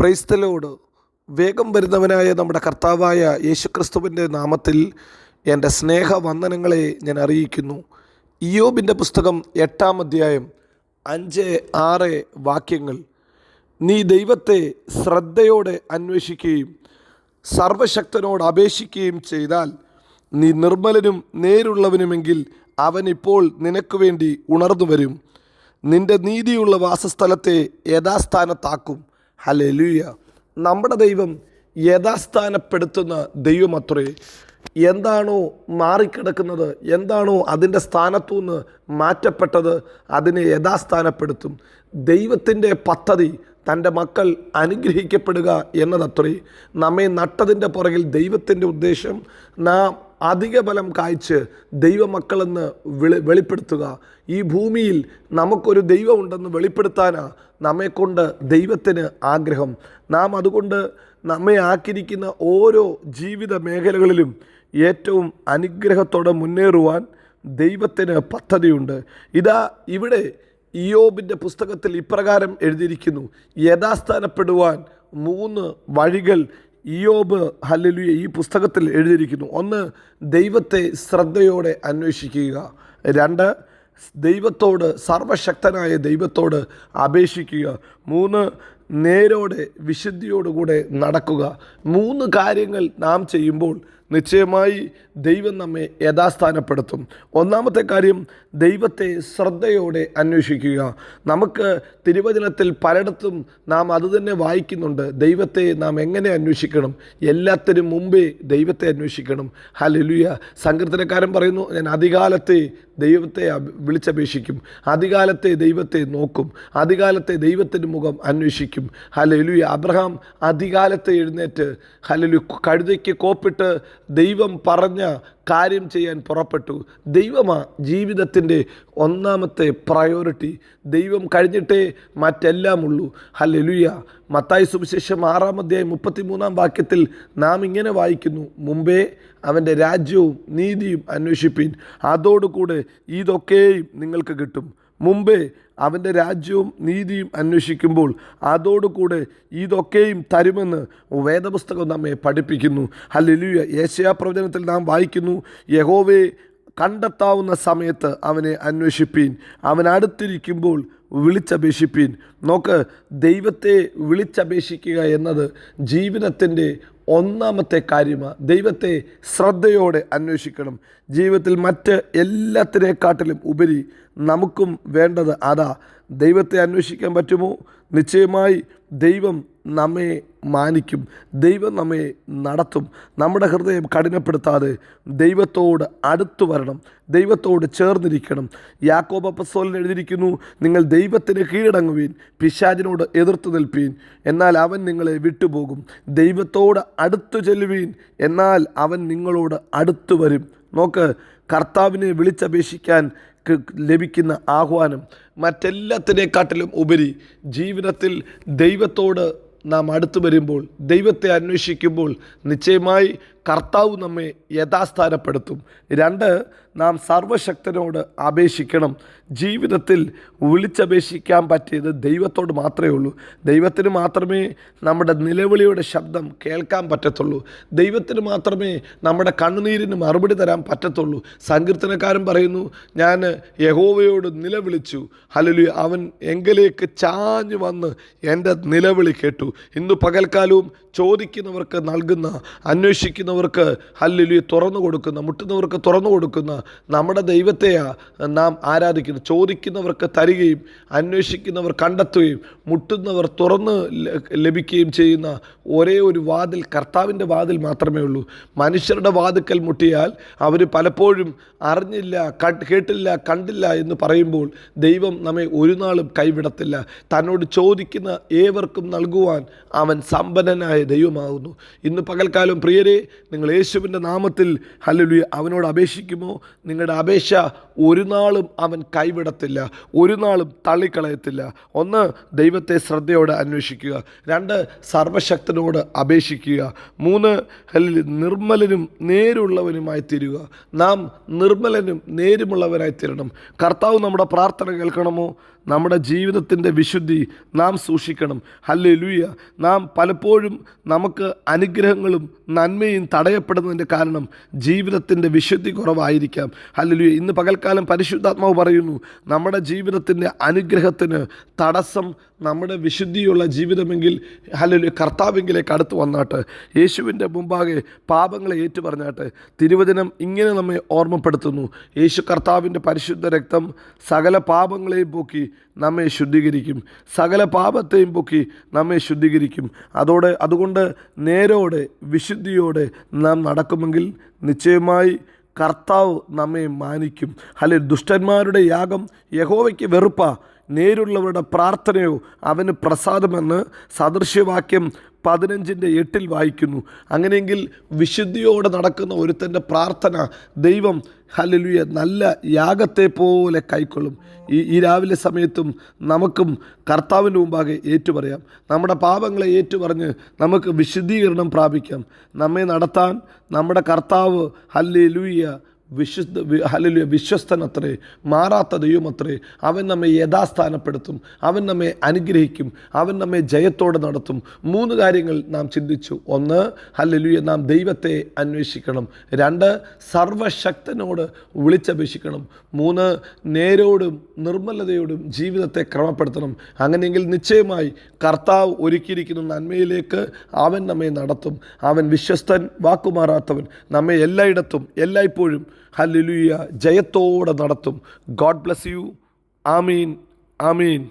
Praise the Lord വേഗം വരുന്നവനായ നമ്മുടെ കർത്താവായ യേശുക്രിസ്തുവിന്റെ നാമത്തിൽ എന്റെ സ്നേഹവന്ദനങ്ങളെ ഞാൻ അറിയിക്കുന്നു. ഇയോബിന്റെ പുസ്തകം എട്ടാം അധ്യായം അഞ്ച് ആറ് വാക്യങ്ങൾ. നീ ദൈവത്തെ ശ്രദ്ധയോടെ അന്വേഷിക്കുകയും സർവശക്തനോട് അപേക്ഷിക്കുകയും ചെയ്താൽ നീ നിർമ്മലനും നേരുള്ളവനുമെങ്കിൽ അവനിപ്പോൾ നിനക്ക് വേണ്ടി ഉണർന്നു വരും നിന്റെ നീതിയുള്ള വാസസ്ഥലത്തെ യഥാസ്ഥാനത്താക്കും. ഹലലുയ നമ്മുടെ ദൈവം യഥാസ്ഥാനപ്പെടുത്തുന്ന ദൈവമത്രേ എന്താണോ മാറിക്കിടക്കുന്നത് എന്താണോ അതിന്റെ സ്ഥാനത്തു നിന്ന് മാറ്റപ്പെട്ടത് അതിനെ യഥാസ്ഥാനപ്പെടുത്തും. ദൈവത്തിന്റെ പദ്ധതി തന്റെ മക്കൾ അനുഗ്രഹിക്കപ്പെടുക എന്നതത്രേ നമ്മെ നട്ടതിന്റെ പുറകിൽ ദൈവത്തിന്റെ ഉദ്ദേശം നാം അധിക ബലം കായ്ച്ച് ദൈവമക്കളെന്ന് വെളി വെളിപ്പെടുത്തുക. ഈ ഭൂമിയിൽ നമുക്കൊരു ദൈവമുണ്ടെന്ന് വെളിപ്പെടുത്താനാണ് നമ്മെക്കൊണ്ട് ദൈവത്തിന് ആഗ്രഹം. നാം അതുകൊണ്ട് നമ്മെ ആക്കിയിരിക്കുന്ന ഓരോ ജീവിത മേഖലകളിലും ഏറ്റവും അനുഗ്രഹത്തോടെ മുന്നേറുവാൻ ദൈവത്തിന് പദ്ധതിയുണ്ട്. ഇതാ ഇവിടെ ഇയോബിന്റെ പുസ്തകത്തിൽ ഇപ്രകാരം എഴുതിയിരിക്കുന്നു. യഥാസ്ഥാനപ്പെടുവാൻ മൂന്ന് വഴികൾ ഇയോബ് ഹല്ലലുയ ഈ പുസ്തകത്തിൽ എഴുതിയിരിക്കുന്നു. ഒന്ന് ദൈവത്തെ ശ്രദ്ധയോടെ അന്വേഷിക്കുക. രണ്ട് ദൈവത്തോട് സർവശക്തനായ ദൈവത്തോട് അപേക്ഷിക്കുക. മൂന്ന് നേരോടെ വിശുദ്ധിയോടുകൂടെ നടക്കുക. മൂന്ന് കാര്യങ്ങൾ നാം ചെയ്യുമ്പോൾ നിശ്ചയമായി ദൈവം നമ്മെ യഥാസ്ഥാനപ്പെടുത്തും. ഒന്നാമത്തെ കാര്യം ദൈവത്തെ ശ്രദ്ധയോടെ അന്വേഷിക്കുക. നമുക്ക് തിരുവചനത്തിൽ പലയിടത്തും നാം അതുതന്നെ വായിക്കുന്നുണ്ട്. ദൈവത്തെ നാം എങ്ങനെ അന്വേഷിക്കണം? എല്ലാത്തിനും മുമ്പേ ദൈവത്തെ അന്വേഷിക്കണം. ഹലലുയ സങ്കീർത്തനക്കാരൻ പറയുന്നു ഞാൻ അധികാലത്തെ ദൈവത്തെ വിളിച്ചപേക്ഷിക്കും. അധികാലത്തെ ദൈവത്തെ നോക്കും. അധികാലത്തെ ദൈവത്തിന്റെ മുഖം അന്വേഷിക്കും. ഹലലുയ അബ്രഹാം അധികാലത്തെ എഴുന്നേറ്റ് ഹലലു കഴുതയ്ക്ക് കോപ്പിട്ട് ദൈവം പറഞ്ഞ കാര്യം ചെയ്യാൻ പുറപ്പെട്ടു. ദൈവമാ ജീവിതത്തിന്റെ ഒന്നാമത്തെ പ്രയോറിറ്റി ദൈവം കഴിഞ്ഞിട്ടേ മറ്റെല്ലാം ഉള്ളൂ. ഹല്ലേലൂയ മത്തായി സുവിശേഷം ആറാം അധ്യായം മുപ്പത്തിമൂന്നാം വാക്യത്തിൽ നാം ഇങ്ങനെ വായിക്കുന്നു. മുമ്പേ അവന്റെ രാജ്യവും നീതിയും അന്വേഷിപ്പീൻ. അതോടുകൂടെ ഇതൊക്കെയും നിങ്ങൾക്ക് കിട്ടും. മുമ്പേ അവന്റെ രാജ്യവും നീതിയും അന്വേഷിക്കുമ്പോൾ അതോടുകൂടെ ഇതൊക്കെയും തരുമെന്ന് വേദപുസ്തകം നമ്മെ പഠിപ്പിക്കുന്നു. ഹല്ലേലൂയ. ഏഷ്യാ പ്രവചനത്തിൽ നാം വായിക്കുന്നു യഹോവേ കണ്ടെത്താവുന്ന സമയത്ത് അവനെ അന്വേഷിപ്പീൻ അവൻ അടുത്തിരിക്കുമ്പോൾ വിളിച്ചപേക്ഷിപ്പീൻ. നോക്ക് ദൈവത്തെ വിളിച്ചപേക്ഷിക്കുക എന്നത് ജീവിതത്തിന്റെ ഒന്നാമത്തെ കാര്യം ദൈവത്തെ ശ്രദ്ധയോടെ അന്വേഷിക്കണം. ജീവിതത്തിൽ മറ്റ് എല്ലാത്തിനേക്കാട്ടിലും ഉപരി നമുക്കും വേണ്ടത് അതാ. ദൈവത്തെ അന്വേഷിക്കാൻ പറ്റുമോ? നിശ്ചയമായി ദൈവം നമ്മെ മാനിക്കും. ദൈവം നമ്മെ നടത്തും. നമ്മുടെ ഹൃദയം കഠിനപ്പെടുത്താതെ ദൈവത്തോട് അടുത്തു വരണം. ദൈവത്തോട് ചേർന്നിരിക്കണം. യാക്കോബ പസ്തോലിന് എഴുതിയിരിക്കുന്നു നിങ്ങൾ ദൈവത്തിന് കീഴടങ്ങുവീൻ പിശാചിനോട് എതിർത്ത് നിൽപ്പീൻ എന്നാൽ അവൻ നിങ്ങളെ വിട്ടുപോകും. ദൈവത്തോട് അടുത്തു ചെല്ലുവീൻ എന്നാൽ അവൻ നിങ്ങളോട് അടുത്തു വരും. നോക്ക് കർത്താവിനെ വിളിച്ചപേക്ഷിക്കാൻ ലഭിക്കുന്ന ആഹ്വാനം മറ്റെല്ലാത്തിനേക്കാട്ടിലും ഉപരി ജീവിതത്തിൽ ദൈവത്തോട് നാം അടുത്തു വരുമ്പോൾ ദൈവത്തെ അന്വേഷിക്കുമ്പോൾ നിശ്ചയമായി കർത്താവ് നമ്മെ യഥാസ്ഥാനപ്പെടുത്തും. രണ്ട് നാം സർവശക്തനോട് അപേക്ഷിക്കണം. ജീവിതത്തിൽ വിളിച്ചപേക്ഷിക്കാൻ പറ്റിയത് ദൈവത്തോട് മാത്രമേ ഉള്ളൂ. ദൈവത്തിന് മാത്രമേ നമ്മുടെ നിലവിളിയുടെ ശബ്ദം കേൾക്കാൻ പറ്റത്തുള്ളൂ. ദൈവത്തിന് മാത്രമേ നമ്മുടെ കണ്ണുനീരിന് മറുപടി തരാൻ പറ്റത്തുള്ളൂ. സങ്കീർത്തനക്കാരൻ പറയുന്നു ഞാൻ യഹോവയോട് നിലവിളിച്ചു. ഹലലു അവൻ എങ്കിലേക്ക് ചാഞ്ഞു വന്ന് എന്റെ നിലവിളി കേട്ടു. ഇന്ന് പകൽക്കാലവും ചോദിക്കുന്നവർക്ക് നൽകുന്ന അന്വേഷിക്കുന്നവർക്ക് ഹല്ലുലി തുറന്നു കൊടുക്കുന്ന മുട്ടുന്നവർക്ക് തുറന്നു കൊടുക്കുന്ന നമ്മുടെ ദൈവത്തെയാണ് നാം ആരാധിക്കുന്നത്. ചോദിക്കുന്നവർക്ക് തരികയും അന്വേഷിക്കുന്നവർ കണ്ടെത്തുകയും മുട്ടുന്നവർ തുറന്ന് ലഭിക്കുകയും ചെയ്യുന്ന ഒരേ ഒരു വാതിൽ കർത്താവിന്റെ വാതിൽ മാത്രമേ ഉള്ളൂ. മനുഷ്യരുടെ വാതുക്കൽ മുട്ടിയാൽ അവർ പലപ്പോഴും അറിഞ്ഞില്ല കേട്ടില്ല കണ്ടില്ല എന്ന് പറയുമ്പോൾ ദൈവം നമ്മെ ഒരു നാളും കൈവിടത്തില്ല. തന്നോട് ചോദിക്കുന്ന ഏവർക്കും നൽകുവാൻ അവൻ സമ്പന്നനായ ദൈവമാകുന്നു. ഇന്ന് പകൽക്കാലം പ്രിയരെ നിങ്ങൾ യേശുവിന്റെ നാമത്തിൽ ഹല്ലേലൂയ അവനോട് അപേക്ഷിക്കുമോ? നിങ്ങളുടെ അപേക്ഷ ഒരു നാളും അവൻ കൈവിടത്തില്ല ഒരു നാളും തള്ളിക്കളയത്തില്ല. ഒന്ന് ദൈവത്തെ ശ്രദ്ധയോടെ അന്വേഷിക്കുക. രണ്ട് സർവശക്തനോട് അപേക്ഷിക്കുക. മൂന്ന് ഹലിൽ നിർമ്മലനും നേരുള്ളവനുമായി തീരുക. നാം നിർമ്മലനും നേരുമുള്ളവനായി തീരണം. കർത്താവ് നമ്മുടെ പ്രാർത്ഥന കേൾക്കണമോ? നമ്മുടെ ജീവിതത്തിന്റെ വിശുദ്ധി നാം സൂക്ഷിക്കണം. ഹല്ലേ ലൂയ നാം പലപ്പോഴും നമുക്ക് അനുഗ്രഹങ്ങളും നന്മയും തടയപ്പെടുന്നതിന്റെ കാരണം ജീവിതത്തിന്റെ വിശുദ്ധി കുറവായിരിക്കാം. ഹല്ലേലൂയ. ഇന്ന് പകൽക്കാലം പരിശുദ്ധാത്മാവ് പറയുന്നു നമ്മുടെ ജീവിതത്തിന്റെ അനുഗ്രഹത്തിന് തടസ്സം നമ്മുടെ വിശുദ്ധിയുള്ള ജീവിതമെങ്കിൽ ഹല്ലേലൂയ കർത്താവെങ്കിലേക്ക് അടുത്ത് വന്നാട്ട്. യേശുവിന്റെ മുമ്പാകെ പാപങ്ങളെ ഏറ്റുപറഞ്ഞാട്ട്. തിരുവചനം ഇങ്ങനെ നമ്മെ ഓർമ്മപ്പെടുത്തുന്നു. യേശു കർത്താവിന്റെ പരിശുദ്ധ രക്തം സകല പാപങ്ങളെയും പോക്കി നമ്മെ ശുദ്ധീകരിക്കും. സകല പാപത്തെയും പൊക്കി നമ്മെ ശുദ്ധീകരിക്കും. അതോടെ അതുകൊണ്ട് നേരോടെ വിശുദ്ധിയോടെ നാം നടക്കുമെങ്കിൽ നിശ്ചയമായി കർത്താവ് നമ്മെ മാനിക്കും. അല്ലെ ദുഷ്ടന്മാരുടെ യാഗം യഹോവയ്ക്ക് വെറുപ്പ. നേരുള്ളവരുടെ പ്രാർത്ഥനയോ അവന് പ്രസാദമെന്ന് സദൃശ്യവാക്യം പതിനഞ്ചിന്റെ എട്ടിൽ വായിക്കുന്നു. അങ്ങനെയെങ്കിൽ വിശുദ്ധിയോടെ നടക്കുന്ന ഒരുത്തന്റെ പ്രാർത്ഥന ദൈവം ഹല്ലേലൂയ. നല്ല യാഗത്തെ പോലെ കൈക്കൊള്ളും. ഈ ഈ രാവിലെ സമയത്തും നമുക്കും കർത്താവിന്റെ മുമ്പാകെ ഏറ്റുപറയാം. നമ്മുടെ പാപങ്ങളെ ഏറ്റുപറഞ്ഞ് നമുക്ക് വിശുദ്ധീകരണം പ്രാപിക്കാം. നമ്മെ നടത്താൻ നമ്മുടെ കർത്താവ് ഹല്ലേലൂയ വിശുദ്ധ ഹലലിയ വിശ്വസ്തനത്രേ മാറാത്ത ദൈവമത്രേ അവൻ നമ്മെ യഥാസ്ഥാനപ്പെടുത്തും അവൻ നമ്മെ അനുഗ്രഹിക്കും അവൻ നമ്മെ ജയത്തോടെ നടത്തും. മൂന്ന് കാര്യങ്ങൾ നാം ചിന്തിച്ചു. ഒന്ന് ഹലലിയ നാം ദൈവത്തെ അന്വേഷിക്കണം. രണ്ട് സർവശക്തനോട് വിളിച്ചപേക്ഷിക്കണം. മൂന്ന് നേരോടും നിർമ്മലതയോടും ജീവിതത്തെ ക്രമപ്പെടുത്തണം. അങ്ങനെയെങ്കിൽ നിശ്ചയമായി കർത്താവ് ഒരുക്കിയിരിക്കുന്ന നന്മയിലേക്ക് അവൻ നമ്മെ നടത്തും. അവൻ വിശ്വസ്തൻ വാക്കുമാറാത്തവൻ നമ്മെ എല്ലായിടത്തും എല്ലായ്പ്പോഴും ഹല്ലേലൂയ. ജയത്തോടെ നടത്തും. God bless you. Amin. Amin.